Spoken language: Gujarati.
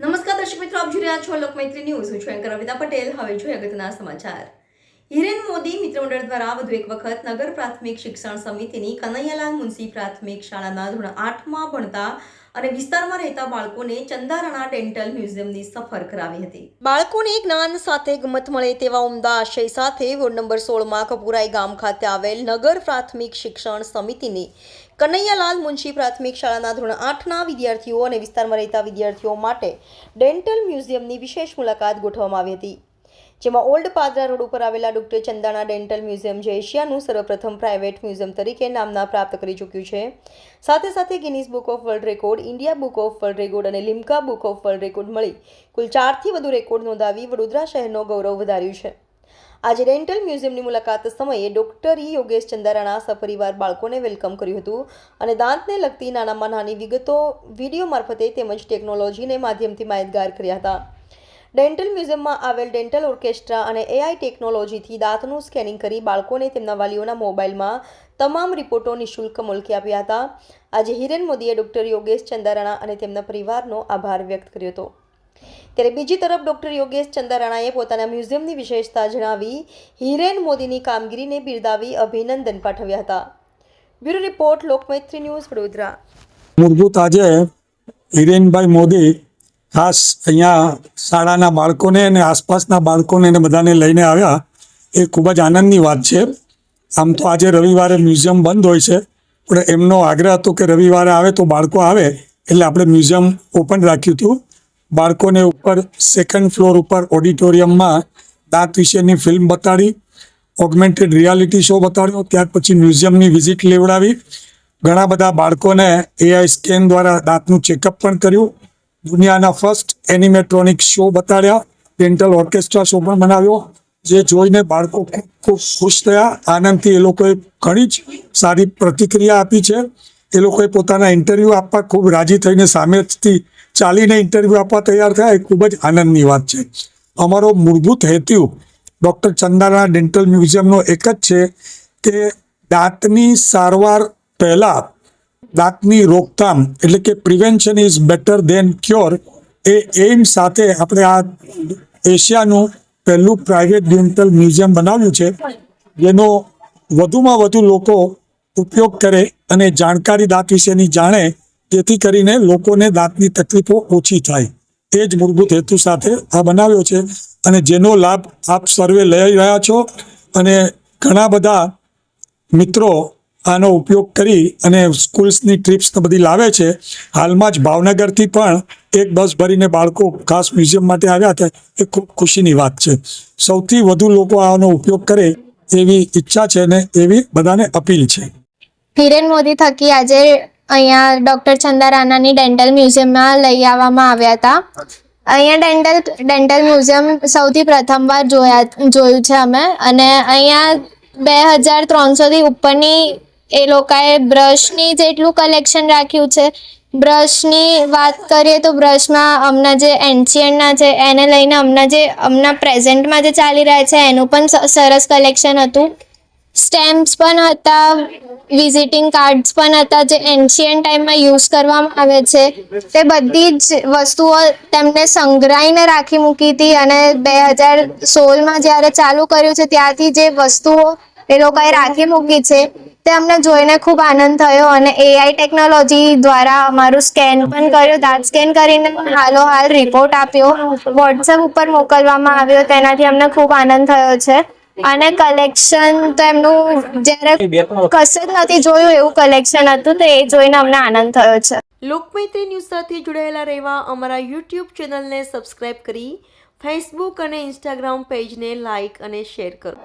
નમસ્કાર દર્શક મિત્રો, આપ જોઈ રહ્યા છો લોકમૈત્રી ન્યૂઝ. હું છું એન્કર અવિતા પટેલ. હવે જોઈએ અગત્યના સમાચાર. હિરેન મોદી મિત્રમંડળ દ્વારા વધુ એક વખત નગર પ્રાથમિક શિક્ષણ સમિતિની કનૈયાલાલ મુનસી પ્રાથમિક શાળાના ધોરણ આઠમાં ભણતા અને વિસ્તારમાં રહેતા બાળકોને ચંદારાણા ડેન્ટલ મ્યુઝિયમની સફર કરાવી હતી. બાળકોને જ્ઞાન સાથે ગમત મળે તેવા ઉમદા આશય સાથે વોર્ડ નંબર સોળમાં કપુરાઈ ગામ ખાતે આવેલ નગર પ્રાથમિક શિક્ષણ સમિતિની કનૈયાલાલ મુનશી પ્રાથમિક શાળાના ધોરણ આઠના વિદ્યાર્થીઓ અને વિસ્તારમાં રહેતા વિદ્યાર્થીઓ માટે ડેન્ટલ મ્યુઝિયમની વિશેષ મુલાકાત ગોઠવવામાં આવી હતી. જેમાં ઓલ્ડ પાદરા રોડ ઉપર આવેલા ડૉક્ટર ચંદાણા ડેન્ટલ મ્યુઝિયમ જે એશિયાનું સર્વપ્રથમ પ્રાઇવેટ મ્યુઝિયમ તરીકે નામના પ્રાપ્ત કરી ચૂક્યું છે. સાથે સાથે Guinness book of world record India book of world record અને Limca book of world record મળી. કુલ ચારથી વધુ રેકોર્ડ નોંધાવી વડોદરા શહેરનો ગૌરવ વધાર્યું છે. આજે ડેન્ટલ મ્યુઝિયમની મુલાકાત સમયે ડોક્ટર ઈ યોગેશ ચંદારાણા સપરિવાર બાળકોને વેલકમ કર્યું હતું અને દાંતને લગતી નાનામાં નાની વિગતો વીડિયો મારફતે તેમજ ટેકનોલોજીને માધ્યમથી માહિતગાર કર્યા હતા. ડેન્ટલ મ્યુઝિયમમાં આવેલ ડેન્ટલ ઓર્કેસ્ટ્રા અને એઆઈ ટેકનોલોજીથી દાંતનું સ્કેનિંગ કરી બાળકોને તેમના વાલીઓના મોબાઈલમાં તમામ રિપોર્ટો નિઃશુલ્ક મુલકી આપ્યા હતા. આજે હિરેન મોદીએ ડૉક્ટર યોગેશ ચંદારાણા અને તેમના પરિવારનો આભાર વ્યક્ત કર્યો હતો. ત્યારે બીજી તરફ ડૉક્ટર યોગેશ ચંદારાણાએ પોતાના મ્યુઝિયમની વિશેષતા જણાવી હિરેન મોદીની કામગીરીને બિરદાવી અભિનંદન પાઠવ્યા હતા. Bureau report Lokmaitri news Vadodara. મૂળભૂત આજે હિરેનભાઈ મોદી ખાસ અહીંયા શાળાના બાળકોને અને આસપાસના બાળકોને એને બધાને લઈને આવ્યા. એ ખૂબ જ આનંદની વાત છે. આમ તો આજે રવિવારે મ્યુઝિયમ બંધ હોય છે. પણ એમનો આગ્રહ હતો કે રવિવારે આવે તો બાળકો આવે, એટલે આપણે મ્યુઝિયમ ઓપન રાખ્યું હતું. બાળકોને ઉપર સેકન્ડ ફ્લોર ઉપર ઓડિટોરિયમમાં દાંત વિશેની ફિલ્મ બતાડી, ઓગમેન્ટેડ રિયાલિટી શો બતાડ્યો. ત્યાર પછી મ્યુઝિયમની વિઝિટ લેવડાવી. ઘણા બધા બાળકોને એઆઈ સ્કેન દ્વારા દાંતનું ચેકઅપ પણ કર્યું. દુનિયાના ફર્સ્ટ એનિમેટ્રોનિક શો બતાડ્યા. ડેન્ટલ ઓર્કેસ્ટ્રા શો પણ બનાવ્યો, જે જોઈને બાળકો ખૂબ ખૂબ ખુશ થયા. આનંદથી એ લોકોએ ઘણી જ સારી પ્રતિક્રિયા આપી છે. એ લોકોએ પોતાના ઇન્ટરવ્યૂ આપવા ખૂબ રાજી થઈને સામેથી ચાલીને ઇન્ટરવ્યૂ આપવા તૈયાર થયા. એ ખૂબ જ આનંદની વાત છે. અમારો મૂળભૂત હેતુ ડૉક્ટર ચંદાના ડેન્ટલ મ્યુઝિયમનો એક જ છે કે દાંતની સારવાર પહેલાં દાંતની રોકથામ એટલે કે prevention is better than cure એ એમ સાથે આપણે આ એશિયાનું પહેલું પ્રાઇવેટ ડેન્ટલ મ્યુઝિયમ બનાવ્યું છે. જેનો વધુમાં વધુ લોકો ઉપયોગ કરે અને જાણકારી દાંત વિશેની જાણે, જેથી કરીને લોકોને દાંતની તકલીફો ઓછી થાય. એ જ મૂળભૂત હેતુ સાથે આ બનાવ્યો છે અને જેનો લાભ આપ સર્વે લઈ રહ્યા છો. અને ઘણા બધા મિત્રો આનો ઉપયોગ કરી અને સ્કૂલ્સની ટ્રીપ્સ બધી લાવે છે. હાલમાં જ ભાવનગરથી પણ એક બસ ભરીને બાળકો ખાસ મ્યુઝિયમ માટે આવ્યા હતા. એ ખૂબ ખુશીની વાત છે. સૌથી વધુ લોકો આનો ઉપયોગ કરે એવી ઈચ્છા છે ને એવી બધાને અપીલ છે. હિરેન મોદી થકી આજે અહીંયા ડૉક્ટર ચંદારાનાની ડેન્ટલ મ્યુઝિયમમાં લઈ આવવામાં આવ્યા હતા. અહીંયા ડેન્ટલ ડેન્ટલ મ્યુઝિયમ સૌથી પ્રથમવાર જોયા, જોયું છે અમે. અને અહીંયા બે હજાર ત્રણસોથી ઉપરની એ લોકોએ બ્રશની જેટલું કલેક્શન રાખ્યું છે, બ્રશની વાત કરીએ તો બ્રશમાં હમણાં જે એન્શિયન્ટના છે, એને લઈને હમણાં જે હમણાં પ્રેઝન્ટમાં જે ચાલી રહ્યા છે, એનું પણ સરસ કલેક્શન હતું. સ્ટેમ્પ્સ પણ હતા વિઝિટિંગ કાર્ડ્સ પણ હતા, જે એન્શિયન્ટ ટાઈમમાં યુઝ કરવામાં આવે છે. તે બધી જ વસ્તુઓ તેમને સંગ્રહીને રાખી મૂકી હતી અને બે હજાર સોળમાં જ્યારે ચાલુ કર્યું છે ત્યારથી જે વસ્તુઓ એ લોકોએ રાખી મૂકી છે તે અમને જોઈને ખૂબ આનંદ થયો અને એઆઈ ટેકનોલોજી દ્વારા અમારું સ્કેન પણ કર્યું. દાંત સ્કેન કરીને હાલો હાલ રિપોર્ટ આપ્યો. વોટ્સએપ ઉપર મોકલવામાં આવ્યો. તેનાથી અમને ખૂબ આનંદ થયો છે. અને કલેક્શન તો એમનું જ્યારે કશે જ નથી જોયું એવું કલેક્શન હતું તો એ જોઈને અમને આનંદ થયો છે. લોકમૈત્રી ન્યૂઝ સાથે જોડાયેલા રહેવા અમારા યુટ્યુબ ચેનલને સબસ્ક્રાઇબ કરી ફેસબુક અને ઇન્સ્ટાગ્રામ પેજને લાઇક અને શેર કરો.